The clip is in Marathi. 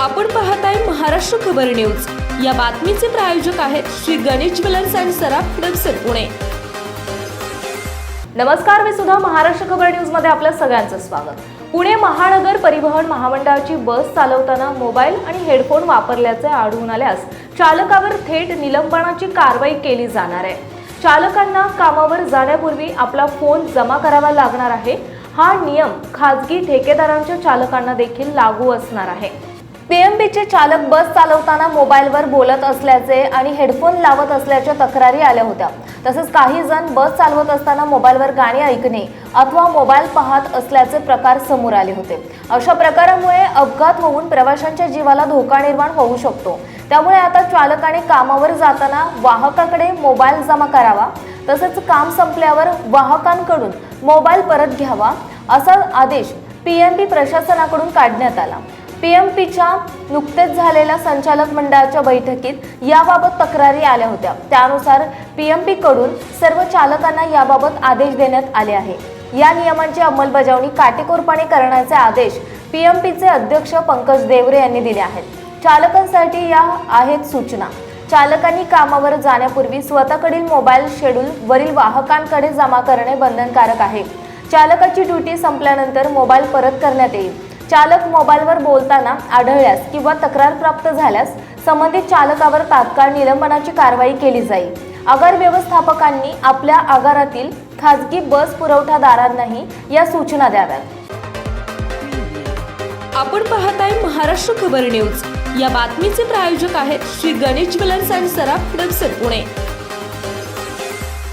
आपण पाहताय महाराष्ट्र खबर न्यूज. या बातमीचे प्रायोजक आहेत श्री गणेश ज्वेलर्स अँड सराफ हडपसर पुणे. नमस्कार मी सुद्धा महाराष्ट्र खबर न्यूजमध्ये आपल्या सगळ्यांचं स्वागत. पुणे महानगर परिवहन महामंडळाची बस चालवताना मोबाईल आणि हेडफोन वापरल्याचे आढळून आल्यास चालकावर थेट निलंबनाची कारवाई केली जाणार आहे. चालकांना कामावर जाण्यापूर्वी आपला फोन जमा करावा लागणार आहे. हा नियम खाजगी ठेकेदारांच्या चालकांना देखील लागू असणार आहे. पीएमबीचे चालक बस चालवताना मोबाईलवर बोलत असल्याचे आणि हेडफोन लावत असल्याच्या तक्रारी आल्या होत्या. तसेच काही जण बस चालवत असताना मोबाईलवर गाणी ऐकणे अथवा मोबाईल पाहत असल्याचे प्रकार समोर आले होते. अशा प्रकारामुळे अपघात होऊन प्रवाशांच्या जीवाला धोका निर्माण होऊ शकतो. त्यामुळे आता चालकाने कामावर जाताना वाहकाकडे मोबाईल जमा करावा तसेच काम संपल्यावर वाहकांकडून मोबाईल परत घ्यावा असा आदेश पीएमबी प्रशासनाकडून काढण्यात आला. पी एम पीच्या नुकतेच झालेल्या संचालक मंडळाच्या बैठकीत याबाबत तक्रारी आल्या होत्या. त्यानुसार पी एम पीकडून सर्व चालकांना याबाबत आदेश देण्यात आले आहे. या नियमांची अंमलबजावणी काटेकोरपणे करण्याचे आदेश पी एम पीचे अध्यक्ष पंकज देवरे यांनी दिले आहेत. चालकांसाठी या आहेत सूचना. चालकांनी कामावर जाण्यापूर्वी स्वतःकडील मोबाईल शेड्यूल वरील वाहकांकडे जमा करणे बंधनकारक आहे. चालकाची ड्युटी संपल्यानंतर मोबाईल परत करण्यात येईल. चालक मोबाईलवर बोलताना आढळल्यास किंवा तक्रार प्राप्त झाल्यास संबंधित चालकावर तात्काळ निलंबनाची कारवाई केली जाईल. आगार व्यवस्थापकांनी आपल्या आगारातील खाजगी बस पुरवठादारांनाही या सूचना द्याव्यात. आपण पाहत आहे महाराष्ट्र खबर न्यूज. या बातमीचे प्रायोजक आहेत श्री गणेश ज्वेलर्स अँड सराफ हडपसर पुणे.